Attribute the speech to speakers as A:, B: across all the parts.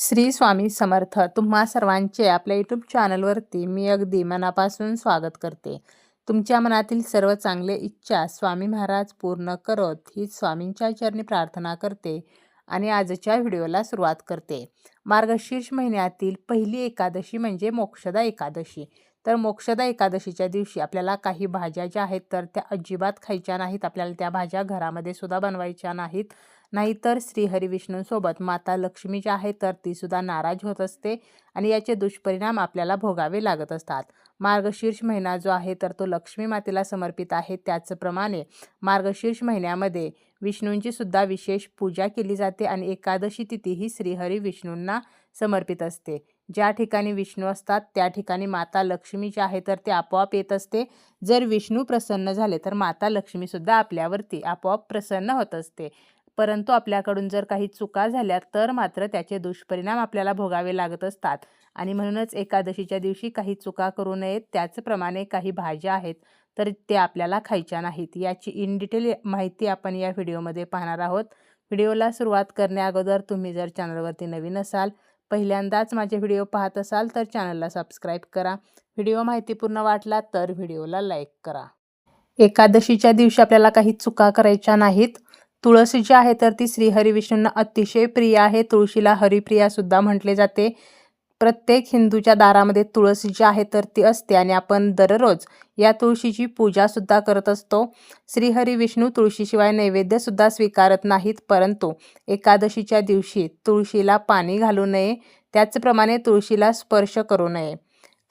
A: श्री स्वामी समर्थ. तुम्हा सर्वांचे आपल्या यूट्यूब चॅनलवरती मी अगदी मनापासून स्वागत करते. तुमच्या मनातील सर्व चांगले इच्छा स्वामी महाराज पूर्ण करत ही स्वामींच्या चरणी प्रार्थना करते आणि आजच्या व्हिडिओला सुरुवात करते. मार्गशीर्ष महिन्यातील पहिली एकादशी म्हणजे मोक्षदा एकादशी. तर मोक्षदा एकादशीच्या दिवशी आपल्याला काही भाज्या ज्या आहेत तर त्या अजिबात खायच्या नाहीत. आपल्याला त्या भाज्या घरामध्ये सुद्धा बनवायच्या नाहीत. नाहीतर श्रीहरिविष्णूंसोबत माता लक्ष्मी जी आहे तर तीसुद्धा नाराज होत असते आणि याचे दुष्परिणाम आपल्याला भोगावे लागत असतात. मार्गशीर्ष महिना जो आहे तर तो लक्ष्मी मातेला समर्पित आहे. त्याचप्रमाणे मार्गशीर्ष महिन्यामध्ये विष्णूंची सुद्धा विशेष पूजा केली जाते आणि एकादशी तिथी ही श्रीहरी विष्णूंना समर्पित असते. ज्या ठिकाणी विष्णू असतात त्या ठिकाणी माता लक्ष्मी जी आहे तर ते आपोआप येत असते. जर विष्णू प्रसन्न झाले तर माता लक्ष्मीसुद्धा आपल्यावरती आपोआप प्रसन्न होत असते. परंतु आपल्याकडून जर काही चुका झाल्या तर मात्र त्याचे दुष्परिणाम आपल्याला भोगावे लागत असतात. आणि म्हणूनच एकादशीच्या दिवशी काही चुका करू नयेत त्याचप्रमाणे काही भाज्या आहेत तर ते आपल्याला खायच्या नाहीत. याची इन डिटेल माहिती आपण या व्हिडिओमध्ये पाहणार आहोत. व्हिडिओला सुरुवात करण्याअगोदर तुम्ही जर चॅनलवरती नवीन असाल पहिल्यांदाच माझे व्हिडिओ पाहत असाल तर चॅनलला सबस्क्राईब करा. व्हिडिओ माहितीपूर्ण वाटला तर व्हिडिओला लाईक करा. एकादशीच्या दिवशी आपल्याला काही चुका करायच्या नाहीत तुळस जी आहे तर ती श्रीहरी विष्णूंना अतिशय प्रिय आहे. तुळशीला हरिप्रिया सुद्धा म्हटले जाते. प्रत्येक हिंदूच्या दारामध्ये तुळस जी आहे तर ती असते आणि आपण दररोज या तुळशीची पूजासुद्धा करत असतो. श्रीहरी विष्णू तुळशीशिवाय नैवेद्यसुद्धा स्वीकारत नाहीत परंतु एकादशीच्या दिवशी तुळशीला पाणी घालू नये. त्याचप्रमाणे तुळशीला स्पर्श करू नये.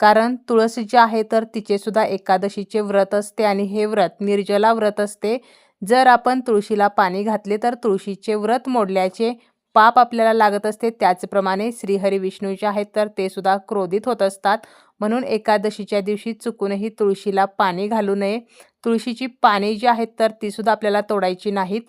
A: कारण तुळस जी आहे तर तिचेसुद्धा एकादशीचे व्रत असते आणि हे व्रत निर्जला व्रत असते. जर आपण तुळशीला पाणी घातले तर तुळशीचे व्रत मोडल्याचे पाप आपल्याला लागत असते. त्याचप्रमाणे श्रीहरी विष्णूचे आहेत तर ते सुद्धा क्रोधित होत असतात. म्हणून एकादशीच्या दिवशी चुकूनही तुळशीला पाणी घालू नये. तुळशीची पाने जी आहेत तर तीसुद्धा आपल्याला तोडायची नाहीत.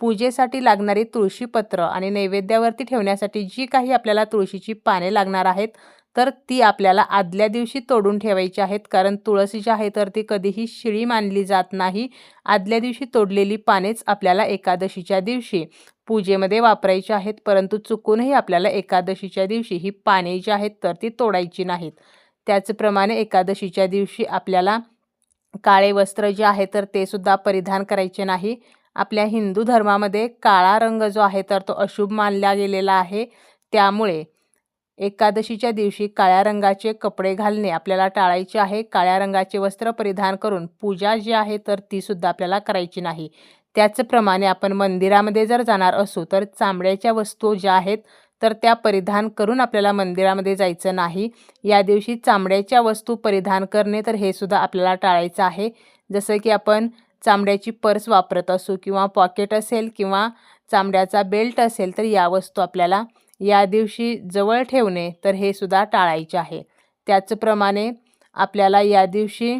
A: पूजेसाठी लागणारी तुळशीपत्र आणि नैवेद्यावरती ठेवण्यासाठी जी काही आपल्याला तुळशीची पाने लागणार आहेत तर ती आपल्याला आदल्या दिवशी तोडून ठेवायची आहेत. कारण तुळस जी आहे तर ती कधीही शिळी मानली जात नाही. आदल्या दिवशी तोडलेली पानेच आपल्याला एकादशीच्या दिवशी पूजेमध्ये वापरायची आहेत. परंतु चुकूनही आपल्याला एकादशीच्या दिवशी ही पाने जी आहेत तर ती तोडायची नाहीत. त्याचप्रमाणे एकादशीच्या दिवशी आपल्याला काळे वस्त्र जे आहे तर ते सुद्धा परिधान करायचे नाही. आपल्या हिंदू धर्मामध्ये काळा रंग जो आहे तर तो अशुभ मानला गेलेला आहे. त्यामुळे एकादशीच्या दिवशी काळ्या रंगाचे कपडे घालणे आपल्याला टाळायचे आहे. काळ्या रंगाचे वस्त्र परिधान करून पूजा जी आहे तर तीसुद्धा आपल्याला करायची नाही. त्याचप्रमाणे आपण मंदिरामध्ये जर जाणार असू तर चांबड्याच्या वस्तू ज्या आहेत तर त्या परिधान करून आपल्याला मंदिरामध्ये जायचं नाही. या दिवशी चांबड्याच्या वस्तू परिधान करणे तर हे सुद्धा आपल्याला टाळायचं आहे. जसं की आपण चांबड्याची पर्स वापरत असू किंवा पॉकेट असेल किंवा चांबड्याचा बेल्ट असेल तर या वस्तू आपल्याला या दिवशी जवळ ठेवणे तर हे सुद्धा टाळायचे आहे. त्याचप्रमाणे आपल्याला या दिवशी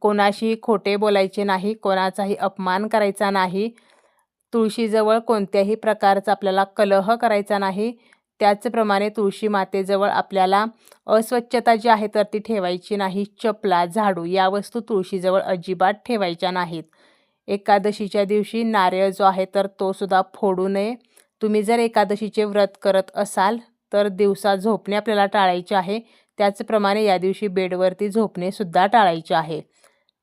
A: कोणाशी खोटे बोलायचे नाही कोणाचाही अपमान करायचा नाही तुळशीजवळ कोणत्याही प्रकारचा आपल्याला कलह करायचा नाही त्याचप्रमाणे तुळशी मातेजवळ आपल्याला अस्वच्छता जी आहे तर ती ठेवायची नाही. चपला झाडू या वस्तू तुळशीजवळ अजिबात ठेवायच्या नाहीत. एकादशीच्या दिवशी नारळ जो आहे तर तो सुद्धा फोडू नये. तुम्ही जर एकादशीचे व्रत करत असाल तर दिवसा झोपणे आपल्याला टाळायचे आहे. त्याचप्रमाणे या दिवशी बेडवरती झोपणेसुद्धा टाळायचे आहे.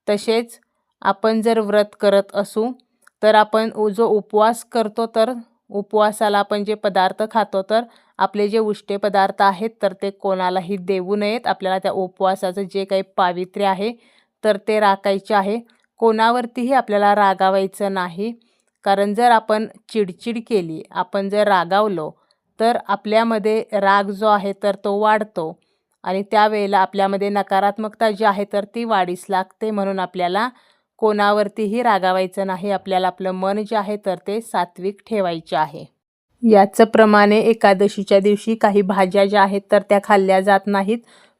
A: तसेच आपण जर व्रत करत असू तर आपण जो उपवास करतो तर उपवासाला आपण जे पदार्थ खातो तर आपले जे उष्टे पदार्थ आहेत तर ते कोणालाही देऊ नयेत. आपल्याला त्या उपवासाचं जे काही पावित्र्य आहे तर ते राखायचे आहे. कोणावरतीही आपल्याला रागावायचं नाही. कारण जर आपण चिडचिड केली आपण जर रागावलो तर आपल्यामध्ये राग जो आहे तर तो वाढतो. आणि त्यावेळेला आपल्यामध्ये नकारात्मकता जी आहे तर ती वाढीस लागते. म्हणून आपल्याला कोणावरतीही रागावायचं नाही. आपल्याला आपलं मन जे आहे तर ते सात्विक ठेवायचे आहे. याचप्रमाणे एकादशीच्या दिवशी काही भाज्या ज्या आहेत तर त्या खाल्ल्या जात नाहीत.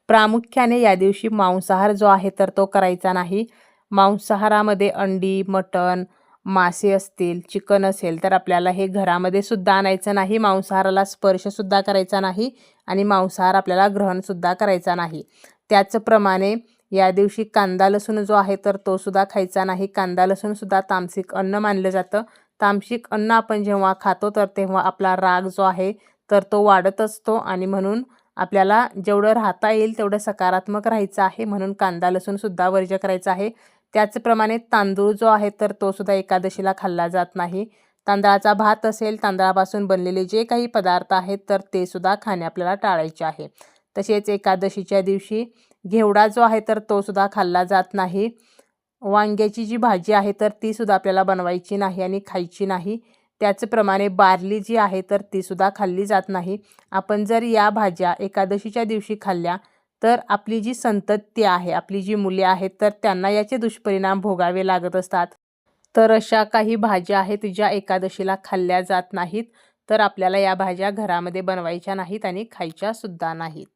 A: प्रामुख्याने या दिवशी मांसाहार जो आहे तर तो करायचा नाही. मांसाहारामध्ये अंडी मटण मासे असतील चिकन असेल तर आपल्याला हे घरामध्ये सुद्धा आणायचं नाही मांसाहाराला स्पर्शसुद्धा करायचा नाही आणि मांसाहार आपल्याला ग्रहणसुद्धा करायचा नाही. त्याचप्रमाणे या दिवशी कांदा लसूण जो आहे तर तो सुद्धा खायचा नाही. कांदा लसूणसुद्धा तामसिक अन्न मानलं जातं. तामसिक अन्न आपण जेव्हा खातो तर तेव्हा आपला राग जो आहे तर तो वाढत असतो आणि म्हणून आपल्याला जेवढं राहता येईल तेवढं सकारात्मक राहायचं आहे. म्हणून कांदा लसूणसुद्धा वर्ज्य करायचा आहे. त्याचप्रमाणे तांदूळ जो आहे तर तो सुद्धा एकादशीला खाल्ला जात नाही. तांदळाचा भात असेल तांदळापासून बनलेले जे काही पदार्थ आहेत तर ते सुद्धा खाणे आपल्याला टाळायचे आहे. तसेच एकादशीच्या दिवशी घेवडा जो आहे तर तो सुद्धा खाल्ला जात नाही. वांग्याची जी भाजी आहे तर ती सुद्धा आपल्याला बनवायची नाही आणि खायची नाही. त्याचप्रमाणे बार्ली जी आहे तर ती सुद्धा खाल्ली जात नाही. आपण जर या भाज्या एकादशीच्या दिवशी खाल्ल्या तर आपली जी संतती आहे आपली जी मुले आहेत तर त्यांना याचे दुष्परिणाम भोगावे लागत असतात. तर अशा काही भाज्या आहेत ज्या एकादशीला खाल्ल्या जात नाहीत तर आपल्याला या भाज्या घरामध्ये बनवायच्या नाहीत आणि खायच्या सुद्धा नाहीत.